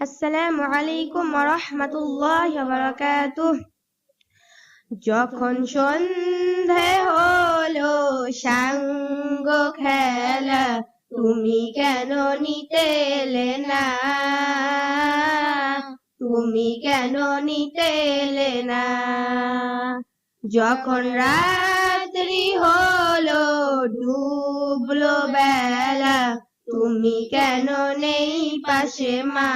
আসসালামু আলাইকুম রহমতুল্লাহ বারাকাতুহ যখন সন্ধে হলো, সাঙ্গ খেলা, তুমি কেন নিতে এলে না? তুমি কেন নিতে এলে না? যখন রাত্রি হলো, ডুবলো বেলা তুমি কেন নেই পাশে মা?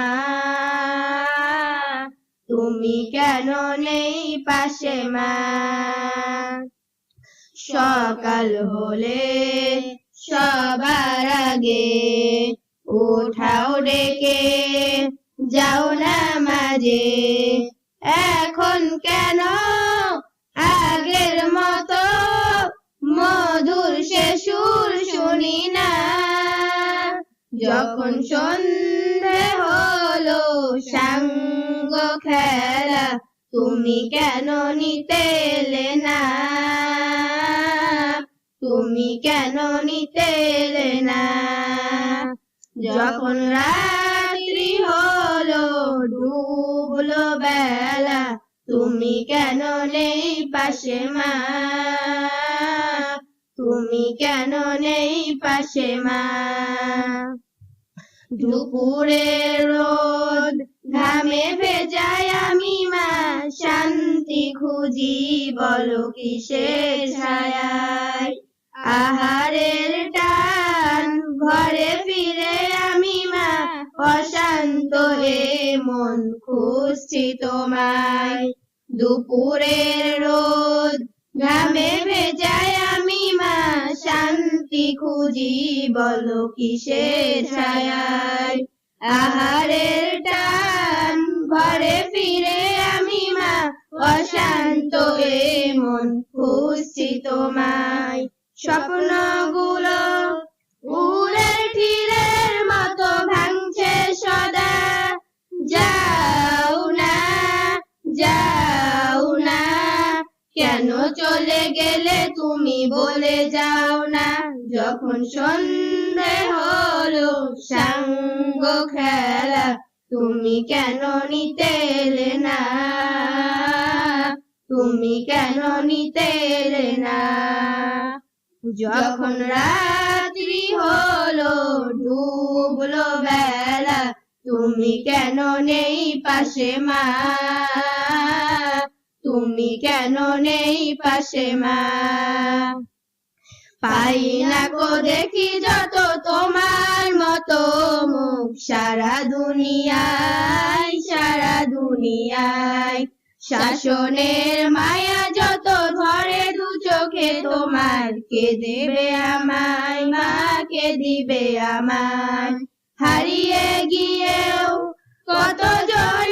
তুমি কেন নেই পাশে মা? সকাল হলে সবার আগে উঠাও ডেকে, যাও না মাঝে। এখন কেন আগের মতো মধুর সুর শুনি না? যখন সন্ধে হলো, সাঙ্গ খেলা, তুমি কেন নিতে এলে না? তুমি কেন নিতে এলে না? যখন রাত্রি হলো, ডুবলো বেলা, তুমি কেন নেই পাশে মা? তুমি কেন নেই পাশে মা? দুপুরের রোদ ঘামে ভেজায় আমি মা, শান্তি খুঁজি বলো কিসের ছায়ায়? আহারের টান, ঘরে ফিরে আমি মা, অশান্ত এ মন খুঁজছি তোমায়। দুপুরের রোদ ঘামে ভেজায় আমি মা শান্তি খুঁজি, বলো কিসের ছায়ায়? আহারের টান, ঘরে ফিরে আমি মা, অশান্ত এ মন খুঁজছি তোমায়। স্বপ্নগুলো কেন চলে গেলে তুমি বলে যাও না? যখন সন্ধে হলো, সাঙ্গ খেলা, তুমি কেন নিতে এলে না? তুমি কেন নিতে এলে না? যখন রাত্রি হলো, ডুবলো বেলা, তুমি কেন নেই পাশে মা? তুমি কেন নেই পাশে মা? পাই না কো দেখি যত তোমার মতো মুখ। সারা দুনিয়ায় সারা দুনিয়ায়। শাসনের মায়া যত ধরে দু চোখে তোমার। কে দেবে আমায় মা? কে দিবে আমায়? হারিয়ে গিয়েও কত জন